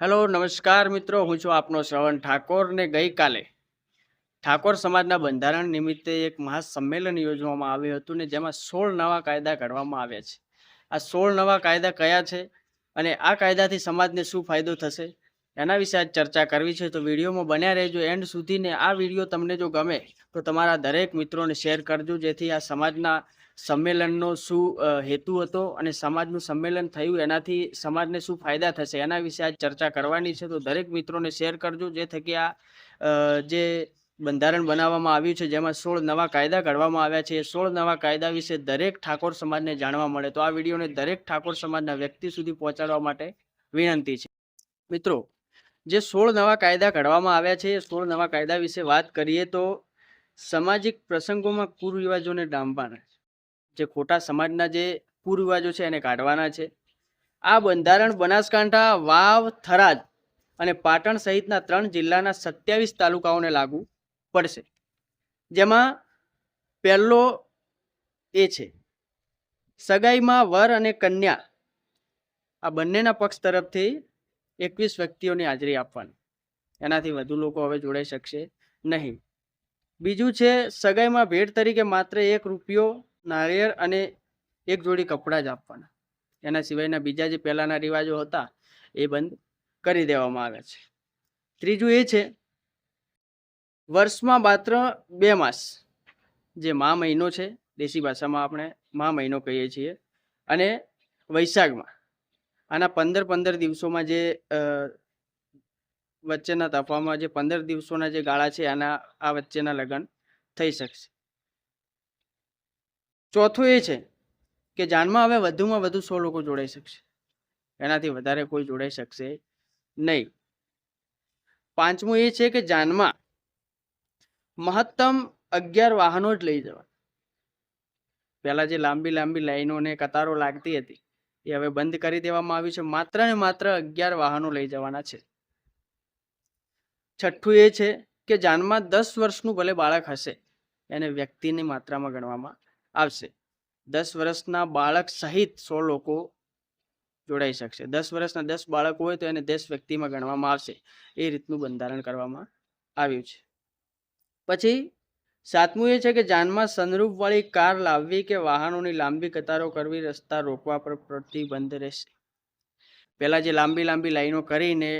Hello, નમસ્કાર મિત્રો. હું છું આપનો શ્રવણ ઠાકોર ને ગઈકાલે ઠાકોર સમાજના બંધારણ નિમિત્તે એક મહાસંમેલન યોજવામાં આવ્યું હતું ને જેમાં સોળ નવા કાયદા ઘડવામાં આવ્યા છે. આ સોળ નવા કાયદા કયા છે અને આ કાયદાથી સમાજને શું ફાયદો થશે? એના વિશે આજ ચર્ચા કરવી છે. તો વિડીયોમાં બન્યા રહેજો. એન્ડ સુધી ને આ વીડિયો તમને જો ગમે તો તમારા દરેક મિત્રોને શેર કરજો, જેથી આ સમાજના સંમેલનનો શું હેતુ હતો અને સમાજનું સંમેલન થયું, એનાથી સમાજને શું ફાયદા થશે? એના વિશે આજ ચર્ચા કરવાની છે. તો દરેક મિત્રોને શેર કરજો, જે થકી આ જે બંધારણ બનાવવામાં આવ્યું છે, જેમાં સોળ નવા કાયદા ઘડવામાં આવ્યા છે, એ સોળ નવા કાયદા વિશે દરેક ઠાકોર સમાજને જાણવા મળે. તો આ વિડીયોને દરેક ઠાકોર સમાજના વ્યક્તિ સુધી પહોંચાડવા માટે વિનંતી છે. મિત્રો, જે સોળ નવા કાયદા ઘડવામાં આવ્યા છે, એ સોળ નવા કાયદા વિશે વાત કરીએ તો સામાજિક પ્રસંગોમાં કુરિવાજોને ડામવાના જે ખોટા સમાજના જે કુરિવાજો છે એને કાઢવાના છે. આ બંધારણ બનાસકાંઠા, વાવ, થરાદ અને પાટણ સહિતના ત્રણ જિલ્લાના સત્યાવીસ તાલુકાઓને લાગુ પડશે. જેમાં પહેલો એ છે, સગાઈમાં વર અને કન્યા. આ બંનેના પક્ષ તરફથી એકવીસ વ્યક્તિઓની હાજરી આપવાની. એનાથી વધુ લોકો હવે જોડાઈ શકશે નહીં. બીજું છે, સગાઈમાં ભેટ તરીકે માત્ર એક રૂપિયો નારિયેળ અને એક જોડી કપડાં જ આપવાના. એના સિવાયના બીજા જે પહેલાંના રિવાજો હતા, એ બંધ કરી દેવામાં આવ્યા છે. ત્રીજું એ છે, વર્ષમાં માત્ર બે માસ, જે મા મહિનો છે, દેશી ભાષામાં આપણે મા મહિનો કહીએ છીએ, અને વૈશાખમાં. આના પંદર પંદર દિવસોમાં જે વચ્ચેના તફામાં જે પંદર દિવસોના જે ગાળા છે, આના, આ વચ્ચેના લગ્ન થઈ શકશે. ચોથું એ છે કે જાનમાં હવે વધુમાં વધુ સો લોકો જોડાઈ શકશે. એનાથી વધારે કોઈ જોડાઈ શકશે નહીં. પાંચમું એ છે કે જાનમાં મહત્તમ અગિયાર વાહનો જ લઈ જવા. પહેલાં જે લાંબી લાંબી લાઈનો અને કતારો લાગતી હતી, એ હવે બંધ કરી દેવામાં આવી છે. માત્ર ને માત્ર અગિયાર વાહનો લઈ જવાના છે. છઠ્ઠું એ છે કે જાનમાં દસ વર્ષનું ભલે બાળક હશે, એને વ્યક્તિની માત્રામાં ગણવામાં આવશે. દસ વર્ષના બાળક સહિત સો લોકો જોડાઈ શકશે. દસ વર્ષના દસ બાળકો હોય તો એને દસ વ્યક્તિમાં ગણવામાં આવશે. એ રીતનું બંધારણ કરવામાં આવ્યું છે. પછી સાતમું એ છે કે જાનમાં સનરૂપવાળી કાર લાવવી કે વાહનોની લાંબી કતારો કરવી રસ્તા રોકવા પર પ્રતિબંધ રહેશે. પહેલાં જે લાંબી લાંબી લાઈનો કરીને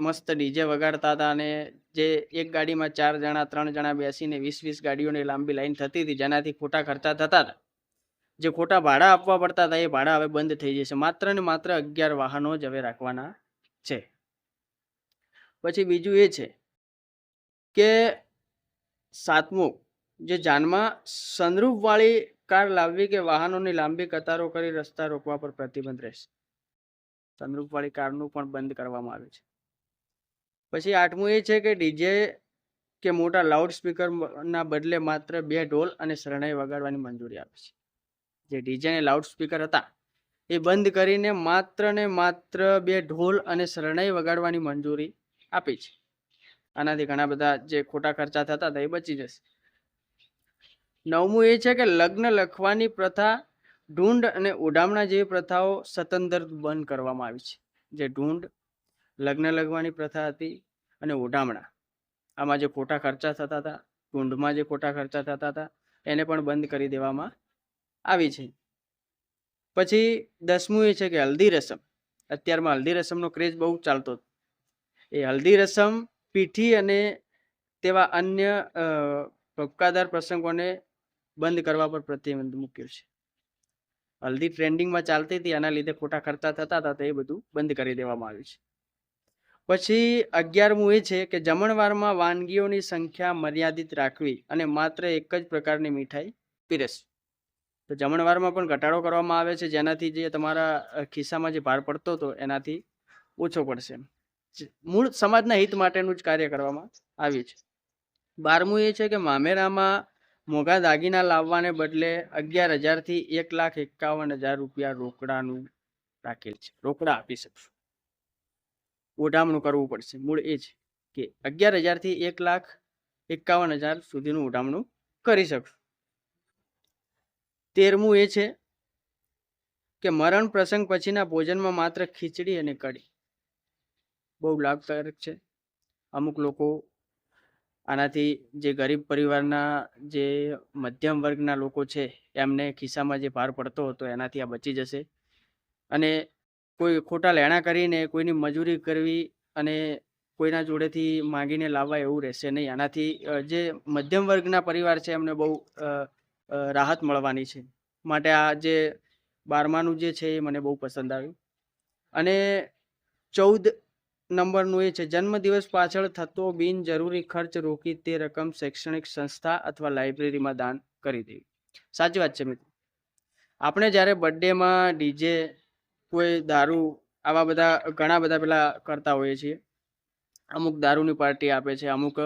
મસ્ત ડીજે વગાડતા હતા અને જે એક ગાડીમાં ચાર જણા, ત્રણ જણા બેસીને વીસ વીસ ગાડીઓની લાંબી લાઈન થતી હતી, જેનાથી ખોટા ખર્ચા થતા હતા. જે ખોટા ભાડા આપવા પડતા હતા, એ ભાડા હવે બંધ થઈ જશે. માત્ર ને માત્ર અગિયાર વાહનો જ હવે રાખવાના છે. પછી બીજું એ છે કે સાતમું, જે જાનમાં સનરૂપવાળી કાર લાવવી કે વાહનોની લાંબી કતારો કરી રસ્તા રોકવા પર પ્રતિબંધ રહેશે. સનરૂપવાળી કારનું પણ બંધ કરવામાં આવ્યું છે. પછી આઠમું એ છે કે ડીજે કે મોટા લાઉડ સ્પીકરના બદલે માત્ર બે ઢોલ અને શરણાઈ વગાડવાની મંજૂરી આપે છે. જે ડીજે અને લાઉડ સ્પીકર હતા, એ બંધ કરીને માત્ર ને માત્ર બે ઢોલ અને શરણાઈ વગાડવાની મંજૂરી આપી છે. આનાથી ઘણા બધા જે ખોટા ખર્ચા થતા હતા એ બચી જશે. નવમું એ છે કે લગ્ન લખવાની પ્રથા ઢૂંઢ અને ઉડામણા જેવી પ્રથાઓ સતંદર બંધ કરવામાં આવી છે. જે ઢૂંઢ લગ્ન લગવાની પ્રથા હતી અને ઓઢામણા. આમાં જે ખોટા ખર્ચા થતા હતા, કુંડમાં જે ખોટા ખર્ચા થતા હતા, એને પણ બંધ કરી દેવામાં આવી છે. પછી દસમું એ છે કે હલ્દી રસમ. અત્યારમાં હલ્દી રસમનો ક્રેઝ બહુ ચાલતો એ હલ્દી રસમ પીઠી અને તેવા અન્ય પબકાદાર પ્રસંગોને બંધ કરવા પર પ્રતિબંધ મૂક્યો છે. હલ્દી ટ્રેન્ડિંગમાં ચાલતી હતી, આના લીધે ખોટા ખર્ચા થતા હતા, તો એ બધું બંધ કરી દેવામાં આવ્યું છે. પછી અગિયારમું એ છે કે જમણવારમાં વાનગીઓની સંખ્યા મર્યાદિત રાખવી અને માત્ર એક જ પ્રકારની મીઠાઈ પીરસવી. તો જમણવારમાં પણ ઘટાડો કરવામાં આવે છે, જેનાથી જે તમારા ખિસ્સામાં જે ભાર પડતો હતો, એનાથી ઓછો પડશે મૂળ સમાજના હિત માટેનું જ કાર્ય કરવામાં આવ્યું છે. બારમું એ છે કે મામેરામાં મોંઘા દાગીના લાવવાને બદલે અગિયાર હજારથી એક લાખ એકાવન હજાર રૂપિયા રોકડાનું રાખેલ છે. રોકડા આપી શકશું. ઉડામણું કરવું પડશે. મૂળ એ છે કે અગિયાર હજારથી એક લાખ એકાવન હજાર સુધીનું ઉડામણું કરી શકશું. તેરમું એ છે કે મરણ પ્રસંગ પછીના ભોજનમાં માત્ર ખીચડી અને કઢી. બહુ લાભકારક છે. અમુક લોકો આનાથી જે ગરીબ પરિવારના જે મધ્યમ વર્ગના લોકો છે એમને ખિસ્સામાં જે ભાર પડતો હતો એનાથી આ બચી જશે. અને કોઈ ખોટા લેણા કરીને કોઈની મજૂરી કરવી અને કોઈના જોડેથી માંગીને લાવવા એવું રહેશે નહીં. આનાથી જે મધ્યમ વર્ગના પરિવાર છે એમને બહુ રાહત મળવાની છે. માટે આ જે બારમાનું જે છે એ મને બહુ પસંદ આવ્યું. અને ચૌદ નંબરનું એ છે, જન્મદિવસ પાછળ થતો બિનજરૂરી ખર્ચ રોકી તે રકમ શૈક્ષણિક સંસ્થા અથવા લાઇબ્રેરીમાં દાન કરી દેવી. સાચી વાત છે મિત્રો. આપણે જ્યારે બર્થડેમાં ડીજે કોઈ દારૂ, આવા બધા, ઘણા બધા પેલા કરતા હોઈએ છીએ. અમુક દારૂની પાર્ટી આપે છે, અમુક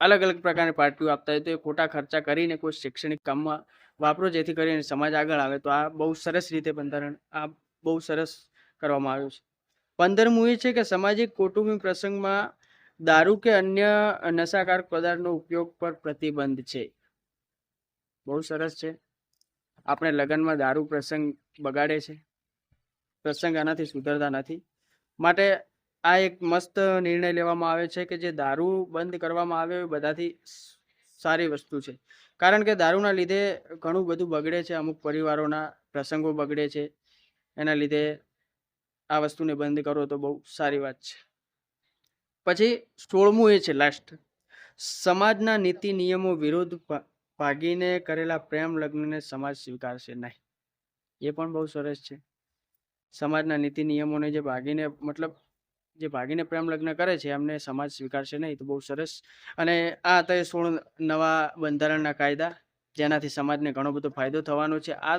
અલગ અલગ પ્રકારની પાર્ટીઓ આપતા હોય તો એ ખોટા ખર્ચા કરીને કોઈ શૈક્ષણિક કામમાં વાપરો, જેથી કરીને સમાજ આગળ આવે. તો આ બહુ સરસ રીતે બંધારણ, આ બહુ સરસ કરવામાં આવ્યું છે. પંદરમું એ છે કે સામાજિક કૌટુંબિક પ્રસંગમાં દારૂ કે અન્ય નશાકારક પદાર્થનો ઉપયોગ પર પ્રતિબંધ છે. બહુ સરસ છે. આપણે લગ્નમાં દારૂ પ્રસંગ બગાડે છે. પ્રસંગ આનાથી સુધરતા નથી. માટે આ એક મસ્ત નિર્ણય લેવામાં આવે છે કે જે દારૂ બંધ કરવામાં આવે એ બધાથી સારી વસ્તુ છે. કારણ કે દારૂના લીધે ઘણું બધું બગડે છે, અમુક પરિવારોના પ્રસંગો બગડે છે. એના લીધે આ વસ્તુને બંધ કરો તો બહુ સારી વાત છે. પછી સોળમું એ છે લાસ્ટ સમાજના નીતિ નિયમો વિરુદ્ધ ભાગીને કરેલા પ્રેમ લગ્નને સમાજ સ્વીકારશે નહીં. એ પણ બહુ સરસ છે. સમાજના નીતિ નિયમોને જે ભાગીને, મતલબ જે ભાગીને પ્રેમ લગ્ન કરે છે, એમને સમાજ સ્વીકારશે નહીં. તો બહુ સરસ. અને આ હતા સોળ નવા બંધારણના કાયદા, જેનાથી સમાજને ઘણો બધો ફાયદો થવાનો છે. આ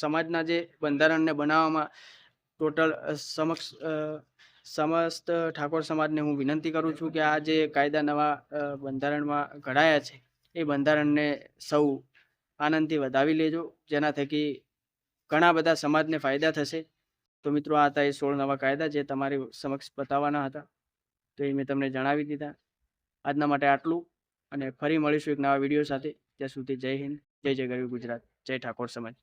સમાજના જે બંધારણને બનાવવામાં ટોટલ સમક્ષ સમસ્ત ઠાકોર સમાજને હું વિનંતી કરું છું કે આ જે કાયદા નવા બંધારણમાં ઘડાયા છે, એ બંધારણને સૌ આનંદથી વધાવી લેજો. જેના થકી ઘણા બધા સમાજને ફાયદા થશે. તો મિત્રો આ હતા એ સોળ નવા કાયદા જે તમારી સમક્ષ બતાવવાના હતા. તો એ મેં તમને જણાવી દીધા. આજના માટે આટલું અને ફરી મળીશું એક નવા વીડિયો સાથે. ત્યાં સુધી જય હિન્દ, જય જય ગરવી ગુજરાત, જય ઠાકોર સમાજ.